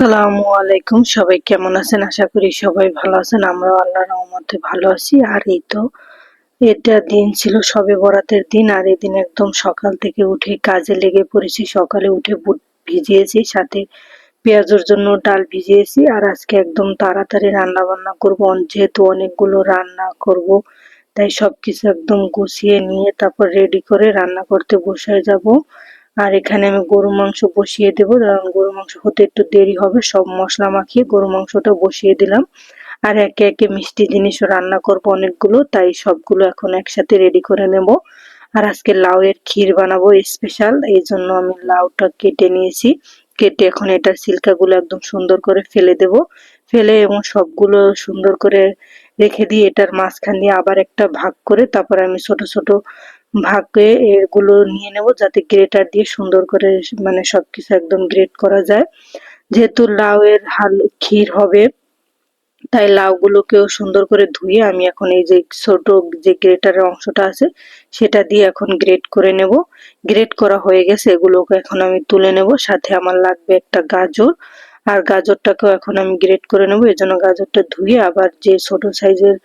আসসালামু আলাইকুম। সবাই কেমন আছেন? আশা করি সবাই ভালো আছেন। আমরা আল্লাহর রহমতে ভালো আছি। আর এই তো, এটা দিন ছিল সবে বরাতের দিন। আর এই দিন একদম সকাল থেকে উঠে কাজে লেগে পড়েছি। সকালে উঠে বুট ভিজিয়েছি, সাথে পেঁয়াজের জন্য ডাল ভিজিয়েছি। আর আজকে একদম তাড়াতাড়ি রান্না বান্না করব। যেহেতু অনেকগুলো রান্না করব, তাই সবকিছু একদম গুছিয়ে নিয়ে তারপর রেডি করে রান্না করতে বসে যাব। আর এখানে আমি গরু মাংস বসিয়ে দেবো। কারণ গরু মাংস হতে একটু দেরি হবে, সব মশলা মাখিয়ে গরু মাংসটা বসিয়ে দিলাম। আর একে একে মিষ্টি জিনিসও রান্না করব অনেকগুলো, তাই সবগুলো এখন একসাথে রেডি করে নেব। আর আজকে লাউ এর ক্ষীর বানাবো স্পেশাল এই জন্য আমি লাউটা কেটে নিয়েছি। কেটে এখন এটার সিল্কাগুলো একদম সুন্দর করে ফেলে দেব। ফেলে এবং সবগুলো সুন্দর করে রেখে দিয়ে এটার মাঝখান দিয়ে আবার একটা ভাগ করে তারপর আমি ছোট ছোট ভাগে এগুলো নিয়ে নেব যাতে গ্রেটার দিয়ে সুন্দর করে মানে সবকিছু একদম গ্রেট করা যায়। যেহেতু লাউ এর হাল ক্ষীর হবে, তাই লাউগুলোকেও সুন্দর করে ধুয়ে আমি এখন এই যে ছোট যে গ্রেটারের অংশটা আছে, সেটা দিয়ে এখন গ্রেট করে নেব। গ্রেট করা হয়ে গেছে, এগুলোকে এখন আমি তুলে নেব। সাথে আমার লাগবে একটা গাজর। আর গাজরটাকেও এখন আমি গ্রেট করে নেব নেব জন্য গাজরটা ধুয়ে আবার যে ছোট সাইজের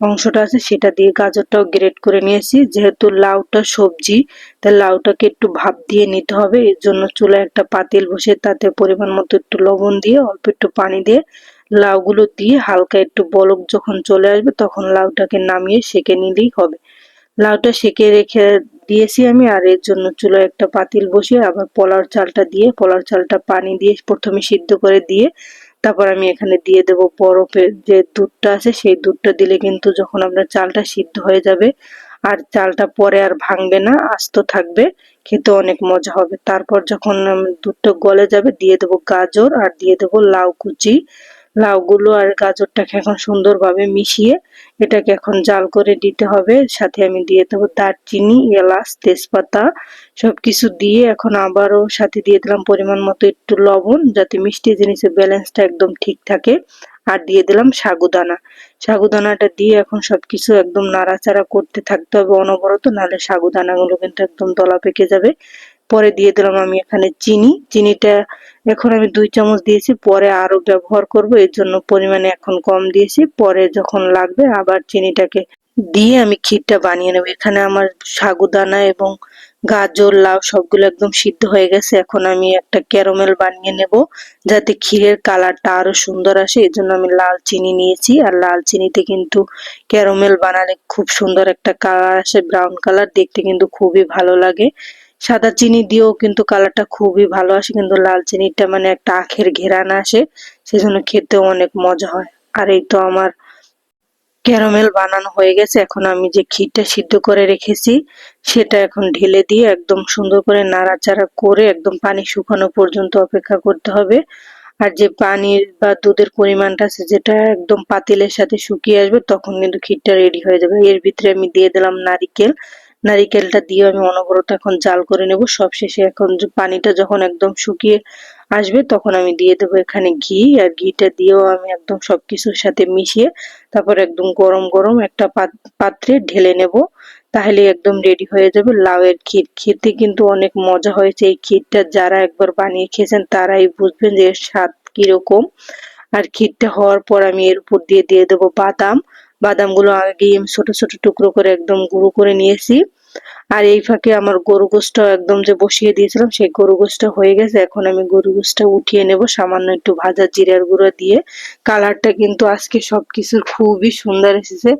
অংশটা আছে সেটা দিয়ে গাজরটাও গ্রেট করে নিয়েছি। যেহেতু লাউটা সবজি, তাই লাউটাকে একটু ভাপ দিয়ে নিতে হবে, এর জন্য চুলায় একটা পাতিল বসে তাতে পরিমাণ মতো একটু লবণ দিয়ে, অল্প একটু পানি দিয়ে লাউগুলো দিয়ে হালকা একটু বলক যখন চলে আসবে, তখন লাউটাকে নামিয়ে সেকে নিলেই হবে। লাউটা সেকে রেখে দিয়েছি আমি, আর এর জন্য চুলায় একটা পাতিল বসিয়ে আবার পোলার চালটা দিয়ে পোলার চালটা পানি দিয়ে প্রথমে সিদ্ধ করে দিয়ে তারপর আমি এখানে দিয়ে দেব বরফের যে দুধটা আছে, সেই দুধটা দিলে কিন্তু যখন আপনার চালটা সিদ্ধ হয়ে যাবে আর চালটা পরে আর ভাঙবে না, আস্ত থাকবে, খেতে অনেক মজা হবে। তারপর যখন দুধটা গলে যাবে, দিয়ে দেবো গাজর আর দিয়ে দেবো লাউ কুচি। লাউগুলো আর গাজরটাকে এখন সুন্দরভাবে মিশিয়ে এটাকে এখন জাল করে দিতে হবে। সাথে আমি দিয়ে দেবো দারচিনি, এলাচ, তেজপাতা সব কিছু দিয়ে এখন আবারও সাথে দিয়ে দিলাম পরিমাণ মতো একটু লবণ যাতে মিষ্টি জিনিসের ব্যালেন্সটা একদম ঠিক থাকে। আর দিয়ে দিলাম সাগুদানা। সাগুদানাটা দিয়ে এখন সবকিছু একদম নাড়াচাড়া করতে থাকতে হবে অনবরত, নাহলে সাগুদানাগুলো কিন্তু একদম দলা পেকে যাবে। পরে দিয়ে দিলাম আমি এখানে চিনি। চিনিটা এখন আমি দুই চামচ দিয়েছি, পরে আরও ব্যবহার করব, এর জন্য পরিমাণে এখন কম দিয়েছি। পরে যখন লাগবে আবার চিনিটাকে দিয়ে আমি ক্ষীরটা বানিয়ে নেব। এখানে আমার সাগুদানা এবং গাজর, লাউ সবগুলো একদম সিদ্ধ হয়ে গেছে। এখন আমি একটা ক্যারামেল বানিয়ে নেব, যাতে ক্ষীরের কালারটা আরও সুন্দর আসে। এই জন্য আমি লাল চিনি নিয়েছি। আর লাল চিনিতে কিন্তু ক্যারামেল বানালে খুব সুন্দর একটা কালার আসে, ব্রাউন কালার। দেখতে কিন্তু খুবই ভালো লাগে। সাদা চিনি দিয়েও কিন্তু কালারটা খুবই ভালো আসে, কিন্তু লাল চিনিটা মানে একটা আখের ঘেরান আসে, সেজন্য খেতেও অনেক মজা হয়। আর এই তো আমার ক্যারামেল বানানো হয়ে গেছে, এখন আমি যে ক্ষীরটা সিদ্ধ করে রেখেছি, সেটা এখন ঢেলে দিয়ে একদম সুন্দর করে নাড়াচাড়া করে একদম পানি শুকানো পর্যন্ত অপেক্ষা করতে হবে। আর যে পানির বা দুধের পরিমাণটা আছে, যেটা একদম পাতিলের সাথে শুকিয়ে আসবে, তখন কিন্তু ক্ষীরটা রেডি হয়ে যাবে। এর ভিতরে আমি দিয়ে দিলাম নারিকেল। নারিকেলটা দিয়ে আমি অনবরত এখন জাল করে নেব। সবশেষে এখন পানিটা যখন একদম শুকিয়ে আসবে, তখন আমি দিয়ে দেবো এখানে ঘি। আর ঘিটা দিয়েও আমি একদম সবকিছুর সাথে মিশিয়ে তারপর একদম গরম গরম একটা পাত্রে ঢেলে নেব। তাহলে একদম রেডি হয়ে যাবে লাউয়ের ক্ষীর। খেতে কিন্তু অনেক মজা হয়েছে। এই ক্ষীরটা যারা একবার বানিয়ে খেয়েছেন, তারাই বুঝবেন যে এর স্বাদ কীরকম। আর ক্ষীরটা হওয়ার পর আমি এর উপর দিয়ে দিয়ে দেবো বাদাম। বাদামগুলো আগে ছোট ছোট টুকরো করে একদম গুঁড়ো করে নিয়েছি। আর এই ফাঁকে আমার গরু গোষ্ঠ একদম যে বসিয়ে দিয়েছিলাম, সেই গরু গোষ্ঠ হয়ে গেছে। এখন আমি গরু গোষ্ঠটা উঠিয়ে নেব, সামান্য একটু ভাজা জিরার গুঁড়ো দিয়ে। কালারটা কিন্তু আজকে সবকিছুর খুবই সুন্দর এসেছে।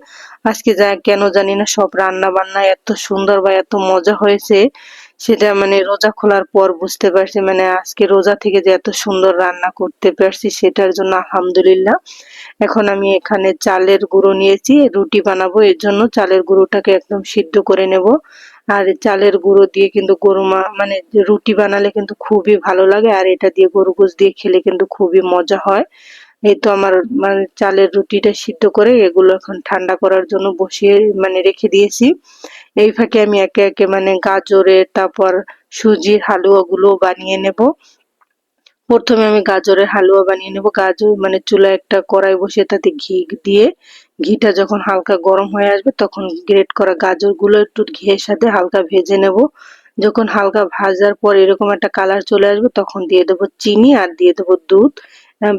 আজকে যা কেন জানি না সব রান্না বান্না এত সুন্দর বা এত মজা হয়েছে। সেটা মানে রোজা খোলার পর বুঝতে পারছি মানে আজকে রোজা থেকে যে এত সুন্দর রান্না করতে পারছি সেটার জন্য আলহামদুলিল্লাহ। এখন আমি এখানে চালের গুঁড়ো নিয়েছি, রুটি বানাবো, এর জন্য চালের গুঁড়োটাকে একদম সিদ্ধ করে নেব। আর চালের গুঁড়ো দিয়ে কিন্তু গরু মানে রুটি বানালে কিন্তু খুবই ভালো লাগে, আর এটা দিয়ে গরু গোস দিয়ে খেলে কিন্তু খুবই মজা হয়। এই তো আমার মানে চালের রুটিটা সিদ্ধ করে এগুলো এখন ঠান্ডা করার জন্য বসিয়ে মানে রেখে দিয়েছি। এই ফাঁকে আমি একে একে মানে গাজরের, তারপর সুজির হালুয়া গুলো বানিয়ে নেব। প্রথমে আমি গাজরের হালুয়া বানিয়ে নেব। গাজর মানে চুলায় একটা কড়াই বসিয়ে তাতে ঘি দিয়ে, ঘিটা যখন হালকা গরম হয়ে আসবে তখন গ্রেট করা গাজরগুলো একটু ঘিয়ের সাথে হালকা ভেজে নেব। যখন হালকা ভাজার পর এরকম একটা কালার চলে আসবে তখন দিয়ে দেবো চিনি আর দিয়ে দেবো দুধ।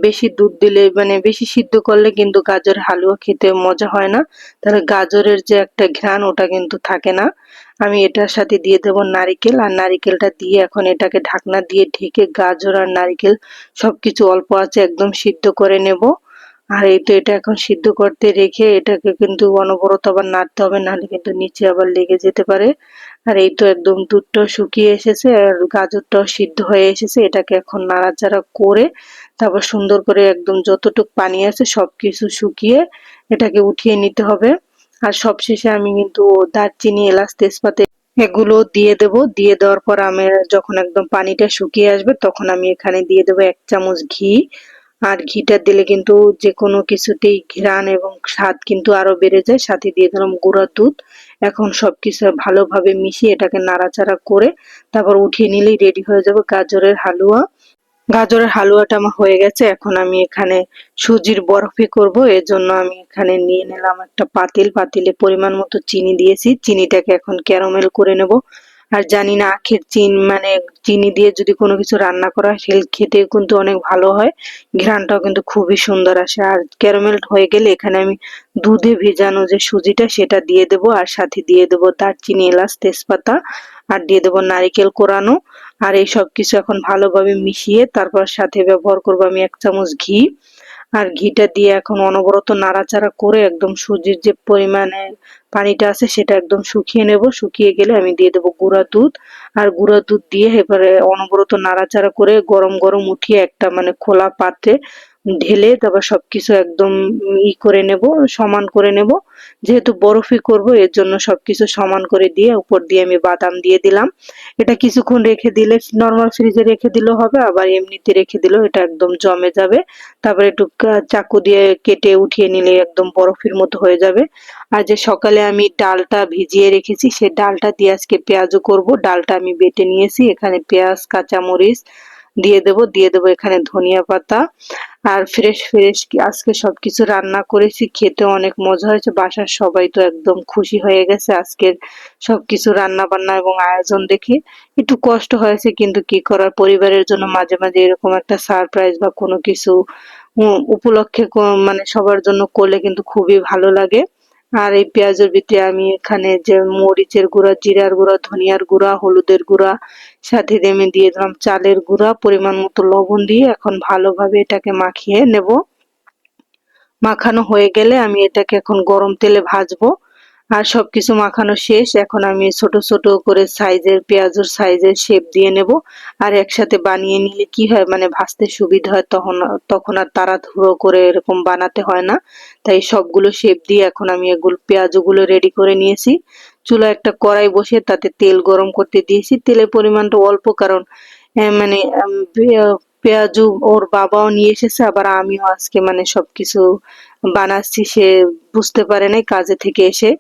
বেশি দুধ দিলে মানে বেশি সিদ্ধ করলে কিন্তু গাজর হালুয়া খেতে মজা হয় না। তাহলে গাজরের যে একটা ঘ্রাণ, ওটা কিন্তু থাকে না। আমি এটার সাথে দিয়ে দেবো নারিকেল, আর নারিকেলটা দিয়ে এখন এটাকে ঢাকনা দিয়ে ঢেকে গাজর আর নারিকেল সবকিছু অল্প আছে একদম সিদ্ধ করে নেব। আর এই তো এটা এখন সিদ্ধ করতে রেখে এটাকে কিন্তু অনবরত আবার নাড়তে হবে, নাহলে কিন্তু নিচে আবার লেগে যেতে পারে। আর এই তো একদম দুধটাও শুকিয়ে এসেছে আর গাজরটাও সিদ্ধ হয়ে এসেছে। এটাকে এখন নাড়াচাড়া করে তারপর সুন্দর করে একদম যতটুক পানি আছে সবকিছু শুকিয়ে এটাকে উঠিয়ে নিতে হবে। আর সবশেষে আমি কিন্তু দারচিনি, এলাচ, তেজপাতা এগুলো দিয়ে দেব। দিয়ে দেওয়ার পর আমি যখন একদম পানিটা শুকিয়ে আসবে তখন আমি এখানে দিয়ে দেবো এক চামচ ঘি। আর ঘিটা দিলে কিন্তু যে কোনো কিছুতেই ঘ্রাণ এবং স্বাদ কিন্তু আরও বেড়ে যায়। সাথে দিয়ে দিলাম গুঁড়ার দুধ। এখন সব কিছু ভালোভাবে মিশিয়ে এটাকে নাড়াচাড়া করে তারপর উঠিয়ে নিলেই রেডি হয়ে যাবে গাজরের হালুয়া। গাজরের হালুয়াটা আমার হয়ে গেছে, এখন আমি এখানে সুজির বরফি করব এর জন্য আমি এখানে নিয়ে নিলাম একটা পাতিল। পাতিলে পরিমাণ মতো চিনি দিয়েছি, চিনিটাকে এখন ক্যারামেল করে নেব। আর জানি না আখের চিন মানে চিনি দিয়ে যদি কোনো কিছু রান্না করা হয়, সেল খেতে কিন্তু অনেক ভালো হয়। ঘ্রাণটাও কিন্তু খুবই সুন্দর আসে। আর ক্যারামেল হয়ে গেলে এখানে আমি দুধে ভেজানো যে সুজিটা, সেটা দিয়ে দেব আর সাথে দিয়ে দেব দারচিনি, এলাচ, তেজপাতা আর দিয়ে দেবো নারিকেল কোরানো। আর এই সব কিছু এখন ভালোভাবে মিশিয়ে তারপর সাথে ব্যবহার করব আমি এক চামচ ঘি। আর ঘিটা দিয়ে এখন অনবরত নাড়াচাড়া করে একদম সুজির যে পরিমাণে পানিটা আছে সেটা একদম শুকিয়ে নেব। শুকিয়ে গেলে আমি দিয়ে দেবো গুঁড়া দুধ। আর গুঁড়া দুধ দিয়ে এবারে অনবরত নাড়াচাড়া করে গরম গরম উঠিয়ে একটা মানে খোলা পাত্রে ঢেলে তারপর সবকিছু একদম ই করে নেব, সমান করে নেব। যেহেতু বরফি করব, এর জন্য সবকিছু সমান করে দিয়ে উপর দিয়ে আমি বাদাম দিয়ে দিলাম। এটা কিছুক্ষণ রেখে দিলে নর্মাল ফ্রিজে রেখে দিলেও হবে, আবার এমনিতে রেখে দিলেও এটা একদম জমে যাবে। তারপরে একটু চাকু দিয়ে কেটে উঠিয়ে নিলে একদম বরফির মতো হয়ে যাবে। আর যে সকালে আমি ডালটা ভিজিয়ে রেখেছি, সে ডালটা দিয়ে আজকে পেঁয়াজও করব। ডালটা আমি বেটে নিয়েছি, এখানে পেঁয়াজ, কাঁচামরিচ দিয়ে দেব দিয়ে দেব এখানে ধনিয়া পাতা। আর ফ্রেশ ফ্রেশ আজকে সবকিছু রান্না করেছি খেতে অনেক মজা হয়েছে। বাসার সবাই তো একদম খুশি হয়ে গেছে আজকের সবকিছু রান্না বান্না এবং আয়োজন দেখে। একটু কষ্ট হয়েছে কিন্তু কি করার, পরিবারের জন্য মাঝে মাঝে এরকম একটা সারপ্রাইজ বা কোনো কিছু উপলক্ষে মানে সবার জন্য করলে কিন্তু খুবই ভালো লাগে। আর এই পেঁয়াজের ভিতরে আমি এখানে যে মরিচের গুঁড়া, জিরার গুঁড়া, ধনিয়ার গুঁড়া, হলুদের গুঁড়া, সাথে আমি দিয়ে দিলাম চালের গুঁড়া, পরিমাণ মতো লবণ দিয়ে এখন ভালোভাবে এটাকে মাখিয়ে নেব। মাখানো হয়ে গেলে আমি এটাকে এখন গরম তেলে ভাজবো। আর সবকিছু মাখানো শেষ। এখন আমি ছোট ছোট করে সাইজের, পেঁয়াজের সাইজের শেপ দিয়ে নেব। আর একসাথে বানিয়ে নিলে কি হয় মানে ভাজতে সুবিধা হয়, তখন তখন আর তারা তাড়াহুড়ো করে এরকম বানাতে হয় না। তাই সবগুলো শেপ দিয়ে এখন আমি এগুলো, পেঁয়াজগুলো রেডি করে নিয়েছি। চুলা একটা কড়াই বসে তাতে তেল গরম করতে দিয়েছি। তেলের পরিমাণটা অল্প কারণ মানে পেঁয়াজু ওর বাবাও নিয়ে এসেছে, আবার আমিও আজকে মানে সবকিছু বানাচ্ছি, সে বুঝতে পারে নাই কাজে থেকে এসে।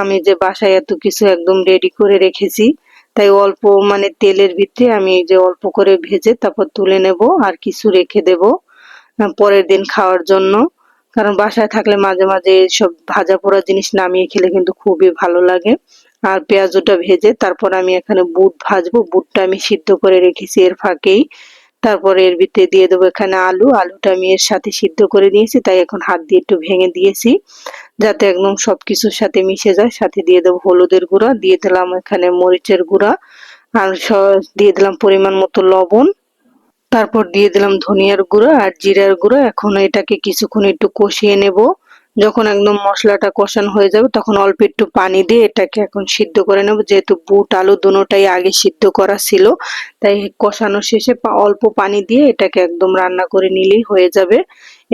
আমি যে বাসায় এত কিছু একদম রেডি করে রেখেছি, তাই অল্প মানে তেলের ভিতরে আমি যে অল্প করে ভেজে তারপর তুলে নেব আর কিছু রেখে দেব পরের দিন খাওয়ার জন্য। কারণ বাসায় থাকলে মাঝে মাঝে সব ভাজা পোড়া জিনিস নামিয়ে খেলে কিন্তু খুবই ভালো লাগে। আর পেঁয়াজটা ভেজে তারপর আমি এখানে বুট ভাজবো, বুটটা আমি সিদ্ধ করে রেখেছি এর ফাঁকেই। তারপরে এর ভিতরে দিয়ে দেবো এখানে আলু। আলুটা আমি এর সাথে সিদ্ধ করে নিয়েছি, তাই এখন হাত দিয়ে একটু ভেঙে দিয়েছি, যাতে একদম সবকিছুর সাথে মিশে যায়। সাথে দিয়ে দেবো হলুদের গুঁড়া, দিয়ে দিলাম এখানে মরিচের গুঁড়া, আর দিয়ে দিলাম পরিমাণ মতো লবণ। তারপর দিয়ে দিলাম ধনিয়ার গুঁড়া আর জিরার গুঁড়া। এখন এটাকে কিছুক্ষণ একটু কষিয়ে নেব। যখন একদম মশলাটা কষানো হয়ে যাবে, তখন অল্প একটু পানি দিয়ে এটাকে এখন সিদ্ধ করে নেব। যেহেতু বুট, আলু দুটাই আগে সিদ্ধ করা ছিল, তাই কষানো শেষে অল্প পানি দিয়ে এটাকে একদম রান্না করে নিলেই হয়ে যাবে।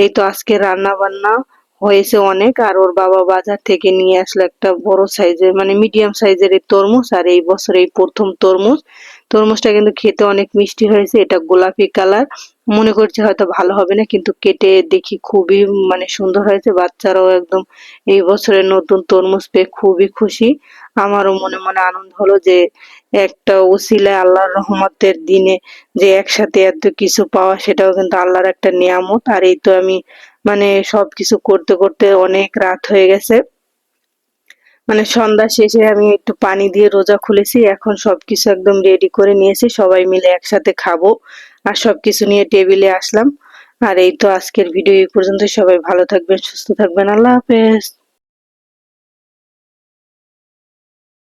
এই তো আজকে রান্না বান্না হয়েছে অনেক, আর ওর বাবা বাজার থেকে নিয়ে আসলো একটা বড় সাইজের মানে মিডিয়াম সাইজের এই তরমুজ, আর এই বছর এই প্রথম তরমুজ। তরমুজটা কিন্তু খেতে অনেক মিষ্টি হয়েছে, এটা গোলাপি কালার। মনে করছি হয়তো ভালো হবে না, কিন্তু কেটে দেখি খুবই মানে সুন্দর হয়েছে। বাচ্চারাও একদম এই বছরের নতুন তরমুজ পেয়ে খুবই খুশি। আমারও মনে মনে আনন্দ হলো যে একটা উসিলায় আল্লাহর রহমতের দিনে যে একসাথে এত কিছু পাওয়া, সেটাও কিন্তু আল্লাহর একটা নিয়ামত। আর এই তো আমি মানে সবকিছু করতে করতে অনেক রাত হয়ে গেছে। মানে সন্ধ্যা শেষে আমি একটু পানি দিয়ে রোজা খুলেছি। এখন সবকিছু একদম রেডি করে নিয়েছি। সবাই মিলে একসাথে খাব। আর সবকিছু নিয়ে টেবিলে আসলাম। আর এই তো আজকের ভিডিও এই পর্যন্ত সবাই ভালো থাকবেন, সুস্থ থাকবেন। আল্লাহ হাফেজ।